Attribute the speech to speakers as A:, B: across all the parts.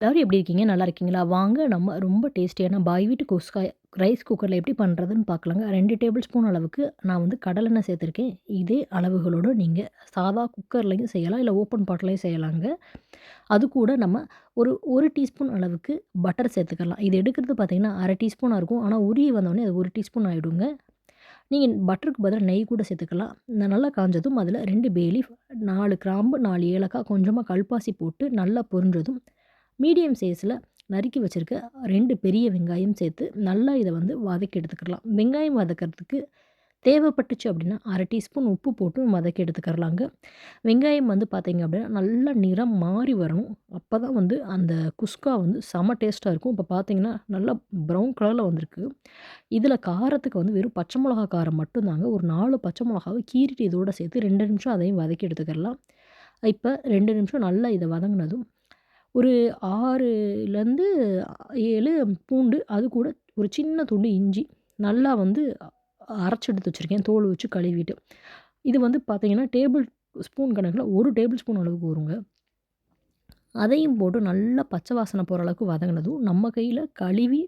A: எல்லோரும் எப்படி இருக்கீங்க நல்லா இருக்கீங்களா வாங்க நம்ம ரொம்ப டேஸ்டியான பாய் வீட்டு கொஸ்காய் ரைஸ் குக்கரில் எப்படி பண்ணுறதுன்னு பார்க்கலாங்க ரெண்டு டேபிள் ஸ்பூன் அளவுக்கு நான் வந்து கடலெண்ணெய் சேர்த்துருக்கேன் இதே அளவுகளோடு நீங்கள் சாதா குக்கர்லேயும் செய்யலாம் இல்லை ஓப்பன் பாட்டிலையும் செய்யலாங்க அது கூட நம்ம ஒரு ஒரு டீஸ்பூன் அளவுக்கு பட்டர் சேர்த்துக்கலாம் இது எடுக்கிறது பார்த்திங்கன்னா அரை டீஸ்பூனாக இருக்கும் ஆனால் உரிய வந்தோடனே அது ஒரு டீஸ்பூன் ஆகிடுங்க நீங்கள் பட்டருக்கு பதிலாக நெய் கூட சேர்த்துக்கலாம் நல்லா காஞ்சதும் அதில் ரெண்டு பேலி நாலு கிராம்பு நாலு ஏலக்காய் கொஞ்சமாக கல்பாசி போட்டு நல்லா பொரிஞ்சதும் மீடியம் சைஸில் நறுக்கி வச்சுருக்க ரெண்டு பெரிய வெங்காயம் சேர்த்து நல்லா இதை வந்து வதக்கி எடுத்துக்கலாம் வெங்காயம் வதக்கிறதுக்கு தேவைப்பட்டுச்சு அப்படின்னா அரை டீஸ்பூன் உப்பு போட்டு வதக்கி எடுத்துக்கிறலாங்க வெங்காயம் வந்து பார்த்திங்க அப்படின்னா நல்லா நிறம் மாறி வரணும் அப்போ தான் வந்து அந்த குஸ்கா வந்து செம டேஸ்ட்டாக இருக்கும் இப்போ பார்த்திங்கன்னா நல்லா ப்ரௌன் கலரில் வந்திருக்கு இதில் காரத்துக்கு வந்து வெறும் பச்சை மிளகா காரம் மட்டும்தாங்க ஒரு நாலு பச்சை மிளகாவை கீறிட்டு இதோடு சேர்த்து ரெண்டு நிமிஷம் அதையும் வதக்கி எடுத்துக்கிறலாம் இப்போ ரெண்டு நிமிஷம் நல்லா இதை வதங்கினதும் ஒரு ஆறுலேருந்து ஏழு பூண்டு, அது கூட ஒரு சின்ன துண்டு இஞ்சி. நல்லா வந்து அரைச்சி எடுத்து வச்சுருக்கேன் தோல் வச்சு கழுவிட்டு. இது வந்து பார்த்தீங்கன்னா, டேபிள் ஸ்பூன் கணக்கில் ஒரு டேபிள் ஸ்பூன் அளவுக்கு வருங்க. அதையும் போட்டு நல்லா பச்சை வாசனை போகிற அளவுக்கு வதங்கினதும் நம்ம கையில் கழுவி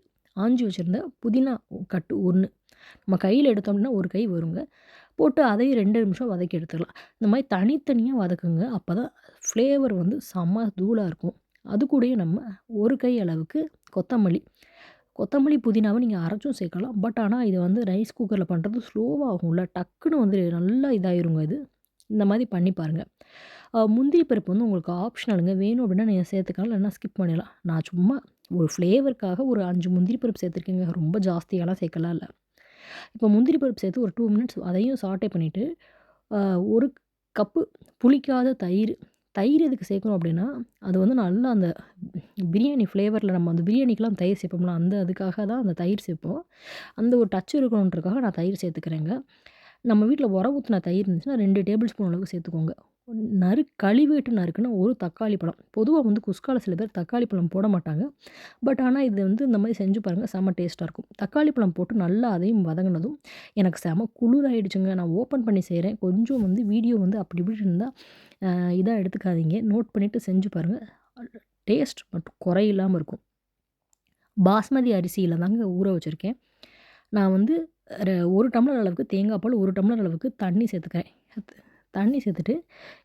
A: ஆஞ்சி வச்சுருந்த புதினா கட்டு ஒன்று நம்ம கையில் எடுத்தோம்னா ஒரு கை வருங்க. போட்டு அதையும் ரெண்டு நிமிஷம் வதக்கி எடுத்துக்கலாம். இந்த மாதிரி தனித்தனியாக வதக்குங்க. தான் ஃப்ளேவர் வந்து செம்ம தூளாக இருக்கும். அது கூட நம்ம ஒரு கை அளவுக்கு கொத்தமல்லி கொத்தமல்லி புதினாவை நீங்கள் அரைச்சும் சேர்க்கலாம் பட் ஆனால் இது வந்து ரைஸ் குக்கரில் பண்ணுறது ஸ்லோவாக ஆகும்ல டக்குன்னு வந்து நல்லா இதாகிருங்க இது இந்த மாதிரி பண்ணி பாருங்கள் முந்திரி பருப்பு வந்து உங்களுக்கு ஆப்ஷனலுங்க வேணும் அப்படின்னா நீங்கள் சேர்த்துக்கலாம் இல்லைன்னா ஸ்கிப் பண்ணிடலாம் நான் சும்மா ஒரு ஃப்ளேவருக்காக ஒரு அஞ்சு முந்திரி பருப்பு சேர்த்துருக்கேங்க ரொம்ப ஜாஸ்தியாலாம் சேர்க்கலாம் இல்லை இப்போ முந்திரி பருப்பு சேர்த்து ஒரு டூ மினிட்ஸ் அதையும் சாட்டை பண்ணிவிட்டு ஒரு கப்பு புளிக்காத தயிர் தயிர் எதுக்கு சேர்க்குறோம் அப்படின்னா அது வந்து நல்லா அந்த பிரியாணி ஃப்ளேவரில் நம்ம அந்த பிரியாணிக்கெலாம் தயிர் சேர்ப்போம்ல அந்த அதுக்காக தான் அந்த தயிர் சேர்ப்போம் அந்த ஒரு டச் இருக்கணுன்றக்காக நான் தயிர் சேர்த்துக்கிறேங்க நம்ம வீட்டில் உரம் ஊற்றின தயிர் இருந்துச்சுன்னா ரெண்டு டேபிள் ஸ்பூன் அளவுக்கு சேர்த்துக்கோங்க நறு கழிவேட்டு நறுக்குன்னா ஒரு தக்காளி பழம் பொதுவாக வந்து குஸ்கால சில பேர் தக்காளி பழம் போட மாட்டாங்க பட் ஆனால் இது வந்து இந்த மாதிரி செஞ்சு பாருங்கள் செம்ம டேஸ்ட்டாக இருக்கும் தக்காளி பழம் போட்டு நல்லா அதையும் வதங்கினதும் எனக்கு செம குளிர் ஆகிடுச்சுங்க நான் ஓப்பன் பண்ணி செய்கிறேன் கொஞ்சம் வந்து வீடியோ வந்து அப்படி இப்படி இருந்தால் இதாக எடுத்துக்காதீங்க நோட் பண்ணிவிட்டு செஞ்சு பாருங்கள் டேஸ்ட் மட்டும் குறையில்லாமல் இருக்கும் பாஸ்மதி அரிசியில் தாங்க ஊற வச்சுருக்கேன் நான் வந்து ஒரு டம்ளர் அளவுக்கு தேங்காய் பால் ஒரு டம்ளர் அளவுக்கு தண்ணி சேர்த்துக்கிறேன் தண்ணி சேர்த்துட்டு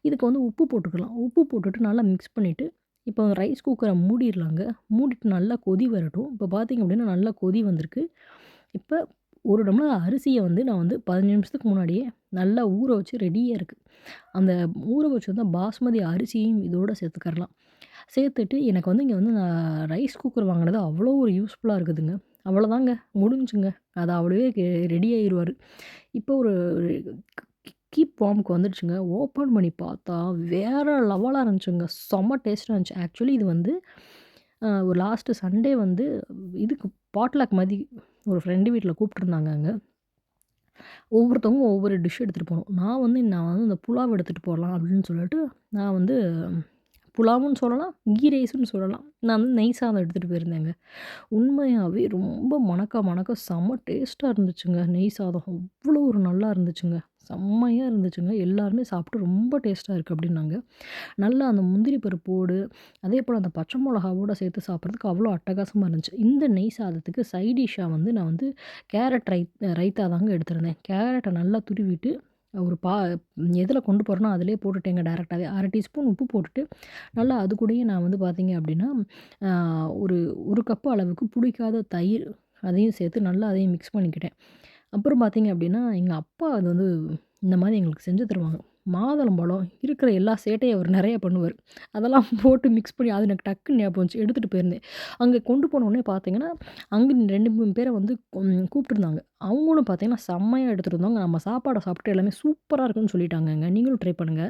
A: இதுக்கு வந்து உப்பு போட்டுக்கலாம் உப்பு போட்டுட்டு நல்லா மிக்ஸ் பண்ணிவிட்டு இப்போ ரைஸ் குக்கரை மூடிடலாங்க மூடிட்டு நல்லா கொதி வரட்டும் இப்போ பார்த்திங்க அப்படின்னா நல்லா கொதி வந்திருக்கு இப்போ ஒரு டம்ளர் அரிசியை வந்து நான் வந்து பதினஞ்சு நிமிஷத்துக்கு முன்னாடியே நல்லா ஊற வச்சு ரெடியாக இருக்குது அந்த ஊற வச்சு வந்து பாஸ்மதி அரிசியும் இதோடு சேர்த்துக்கரலாம் சேர்த்துட்டு எனக்கு வந்து இங்கே வந்து நான் ரைஸ் குக்கர் வாங்கினது அவ்வளோ ஒரு யூஸ்ஃபுல்லாக இருக்குதுங்க அவ்வளோதாங்க முடிஞ்சுங்க அது அவ்வளோவே ரெடி ஆகிடுவார் இப்போ ஒரு கீப் பாம்க்கு வந்துடுச்சுங்க. ஓப்பன் பண்ணி பார்த்தா, வேற லெவலாக இருந்துச்சுங்க. செம்ம டேஸ்ட்டாக இருந்துச்சு. ஆக்சுவலி இது வந்து ஒரு லாஸ்ட்டு சண்டே வந்து இதுக்கு பாட்லாக் மாதிரி ஒரு ஃப்ரெண்டு வீட்ல அங்கே ஒவ்வொருத்தவங்க ஒவ்வொரு டிஷ் எடுத்துகிட்டு போனோம். நான் வந்து நான் வந்து இந்த புலாவ் எடுத்துகிட்டு போகலாம் அப்படின்னு சொல்லிட்டு, நான் வந்து புலாவும்னு சொல்லலாம், கீ ரைஸுன்னு சொல்லலாம். நான் வந்து நெய் சாதம் எடுத்துகிட்டு போயிருந்தேங்க. உண்மையாகவே ரொம்ப மணக்க மணக்க செம்ம டேஸ்ட்டாக இருந்துச்சுங்க நெய் சாதம். அவ்வளோ ஒரு நல்லா இருந்துச்சுங்க. செம்மையாக இருந்துச்சுங்க எல்லாருமே சாப்பிட்டு ரொம்ப டேஸ்ட்டாக இருக்குது அப்படின்னாங்க நல்லா அந்த முந்திரி பருப்போடு அதே போல் அந்த பச்சை மிளகாவோடு சேர்த்து சாப்பிட்றதுக்கு அவ்வளோ அட்டகாசமாக இருந்துச்சு இந்த நெய் சாதத்துக்கு சைடிஷாக வந்து நான் வந்து கேரட் ரை ரைத்தா தாங்க எடுத்திருந்தேன் கேரட்டை நல்லா துருவிட்டு ஒரு பா எதில் கொண்டு போகிறேனோ அதிலே போட்டுட்டேங்க டேரெக்டாகவே அரை டீஸ்பூன் உப்பு போட்டுட்டு நல்லா அது கூடயே நான் வந்து பார்த்திங்க அப்படின்னா ஒரு ஒரு கப்பு அளவுக்கு பிடிக்காத தயிர் அதையும் சேர்த்து நல்லா அதையும் மிக்ஸ் பண்ணிக்கிட்டேன் அப்புறம் பார்த்தீங்க அப்படின்னா எங்கள் அப்பா அது வந்து இந்த மாதிரி எங்களுக்கு செஞ்சு தருவாங்க பழம் இருக்கிற எல்லா சேட்டையும் அவர் நிறைய பண்ணுவார் அதெல்லாம் போட்டு மிக்ஸ் பண்ணி அது எனக்கு டக்குன்னு ஞாபகம் வந்துச்சு எடுத்துகிட்டு போயிருந்தேன் அங்கே கொண்டு போனோடனே பார்த்தீங்கன்னா அங்கே ரெண்டு மூணு பேரை வந்து கூப்பிட்டுருந்தாங்க அவங்களும் பார்த்தீங்கன்னா செம்மையாக எடுத்துகிட்டு இருந்தாங்க நம்ம சாப்பாடை சாப்பிட்டு எல்லாமே சூப்பராக இருக்குன்னு சொல்லிட்டாங்கங்க நீங்களும் ட்ரை பண்ணுங்கள்